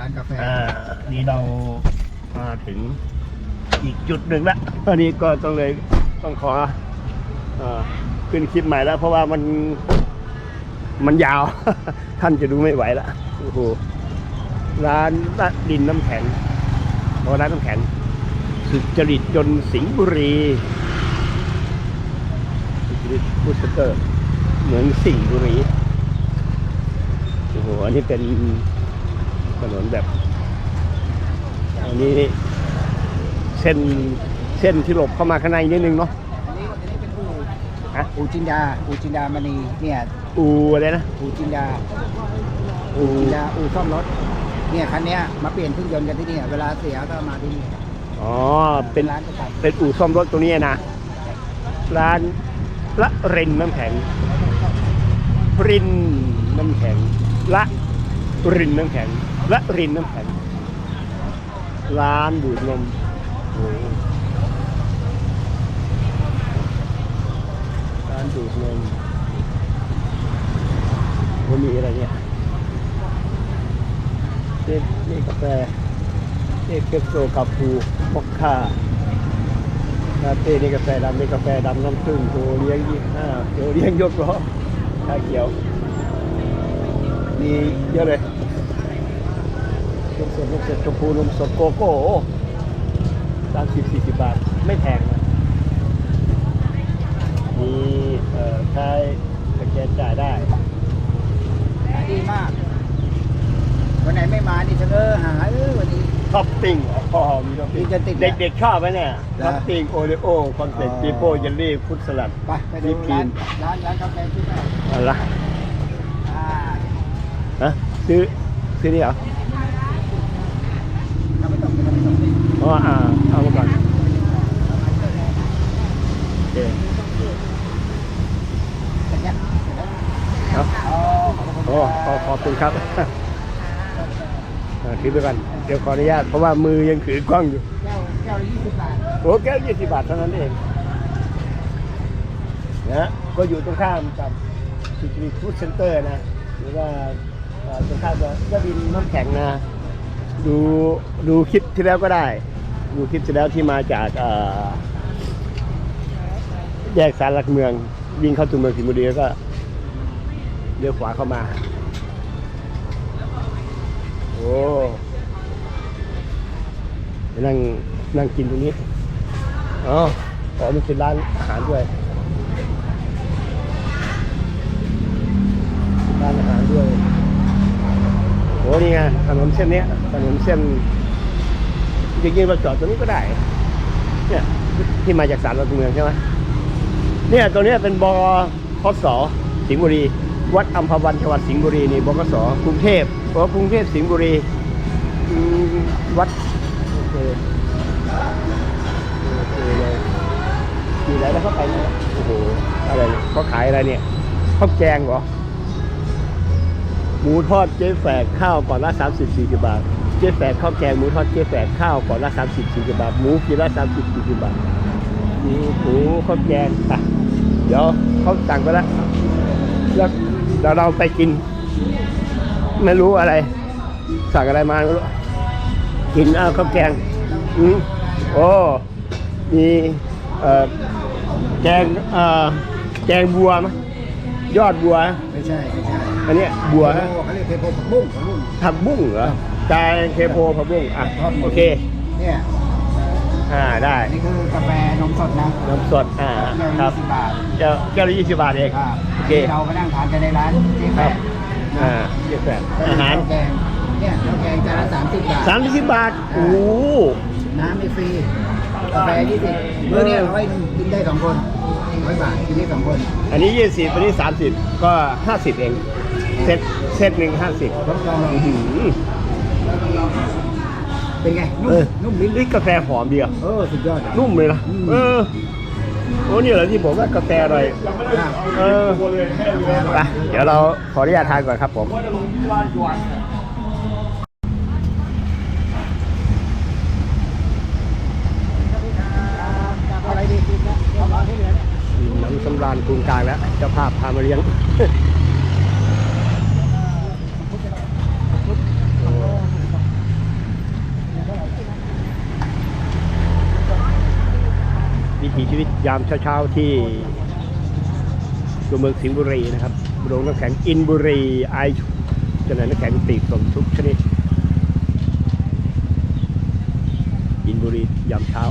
ร้านกาแฟอ่านี่เรามาถึงอีกจุดหนึ่งแล้วอันนี้ก็ต้องเลยต้องขออ่าขึ้นคลิปใหม่แล้ว เพราะว่ามันมันยาว ท่านจะดูไม่ไหวแล้วโอ้โหร้านดินน้ำแข็งโอ้ร้านน้ำแข็งสุจริตจนสิงห์บุรีสุจริตบูสเตอร์เหมือนสิงห์บุรีโอ้โหอันนี้เป็น ถนนแบบ อันนี้เส้นเส้นที่หลบเข้ามาข้างในนิดนึงเนาะอันนี้อันนี้เป็นอู่ฮะอู่จินดาอู่จินดามณีเนี่ยอูอะไรนะอู่จินดาอูจินดาอู่ซ่อมรถ เนี่ยคันเนี้ยมาเปลี่ยนเครื่องยนต์กันที่นี่เวลาเสียก็มาที่นี่อ๋อเป็นร้านประจำเป็นอู่ซ่อมรถตรงนี้นะร้านละเรนน้ำแข็งรินน้ำแข็งละรินน้ำแข็ง และรินน้ำแข็งร้านดูดนมร้านดูดนมมันมีอะไรเนี่ยนี่นี่กาแฟนี่เอสโซคาปูมอคค่าลาเต้นี่กาแฟดำนี่กาแฟดำน้ำผึ้งโอเลี้ยงยี่ห้าโอเลี้ยงยกล้อชาเขียว มีเยอะเลย สดนมสดชมพูนมสดโกโก้สามสิบสี่สิบบาท ไม่แพงนะมีเอ่อใช้สแกนจ่ายได้ขายดีมาก วันไหนไม่มานี่ฉันเออหาเออวันนี้ท็อปปิ้งอ๋อมีท็อปปิ้งมีจะติดเด็กๆชอบไหมเนี่ยเหรอท็อปปิ้งโอเลโอคอนเฟกอ๋อปีโป้เยลลี่ฟุตสลัดไปไปดูวิปครีร้านมร้านร้านกาแฟที่ไหนอะไรอ่าฮะซื้อซื้อนี่เหรอเราไม่ต้ อ๋ออ่าเอาก่อนโอ้ขอบคุณโอ้ขอขอบคุณครับถือไปก่อนเดี๋ยวขออนุญาต เพราะว่ามือยังถือกล้องอยู่ แก้วแก้วยี่สิบบาท โอ้แก้วยี่สิบบาทเท่านั้นเองนะฮะก็อยู่ตรงข้ามกับสิริฟู้ดเซ็นเตอร์นะ หรือว่าตรงข้ามกับก็บินน้ำแข็งนะ ดูดูคลิปที่แล้วก็ได้ ดูคลิปที่แล้วที่มาจากแยกสารหลักเมือง วิ่งเข้าตัวเมืองสิงห์บุรีแล้วก็เลี้ยวขวาเข้ามา โอ้นั่งนั่งกินตรงนี้อ๋ออ๋อมันเป็นร้านอาหารด้วย ไงถนนเส้นนี้ถนนเส้นจริงๆเราจอดตรงนี้ก็ได้ เนี่ยที่มาจากสารหลักเมืองใช่ไหมเนี่ยตัวนี้เป็นบคสสิงห์บุรี วัดอัมพวันจังหวัดสิงห์บุรีนี่บกสกรุงเทพเพราะกรุงเทพสิงห์บุรีวัดโอเคโอเคเลยอยู่ไหนแล้วเข้าไปเนี่ยโอ้โหอะไรเขาขายอะไรเนี่ยข้าวแกงเหรอ หมูทอดเจ๊แฝกข้าวก่อนละสามสิบสี่สิบบาท เจ๊แฝกข้าวแกงหมูทอดเจ๊แฝกข้าวก่อนละสามสิบสี่สิบบาท หมูกินละสามสิบสี่สิบบาทนี่หมูข้าวแกงอะเดี๋ยวเขาสั่งไปแล้วแล้วเดี๋ยวเราไปกิน ไม่รู้อะไร สั่งอะไรมาไม่รู้ กินอ้าข้าวแกงอืมโอ้มีเอ่อแกงเอ่อแกงบัวมั้ย ยอดบัว ไม่ใช่ไม่ใช่อันเนี้ยบัวโอ้เขาเรียกเทโพผักบุ้งผักบุ้ง ผักบุ้งเหรอแกงเคโพผักบุ้งอะทอดหมูโอเคเนี่ยอ่าได้นี่คือกาแฟนมสดนะน้ำสดอ่าแก้วครับยี่สิบบาทแก้วแก้วละยี่สิบบาทเองครับโอเคที่เราไปนั่งทานกันในร้านเจ๊คแปรับดอ่าเจ็ดแปดอาหารข้วแกงเนี่ยข้าวแกงจานละสามสิบบาทสามสิบบาทโอ้โหน้ำไม่ฟรี กาแฟยี่สิบมื้อเนี่ยร้อยหนึ่งกินได้สองคนร้อยบาทกินได้สองคนอันนี้ยี่สิบอันนี้สามสิบก็ห้าสิบเองเซตเซตหนึ่งห้าสิบรับรองอื้อหือเป็นไงนุ่เอมอนุ่มลิ้นนี่กาแฟหอมดีอะเออสุดยอดอะนุ่มเลยนะอืมเออโอ้นี่เหรอที่ผมว่ากาแฟอร่อยอะเออไปเดี๋ยวเราขออนุญาตทานก่อนครับผม บ้านภูมิกลางแล้วจะาภาพพามาเลี้ยงวิถีชีวิตยามเช้าๆที่ตัวเมืองสิงห์บุรีนะครับโรงน้ำแข็งอินบุรีไอจำหน่ายน้ำแข็งตีสมทุกชนิด อินบุรียามเช้า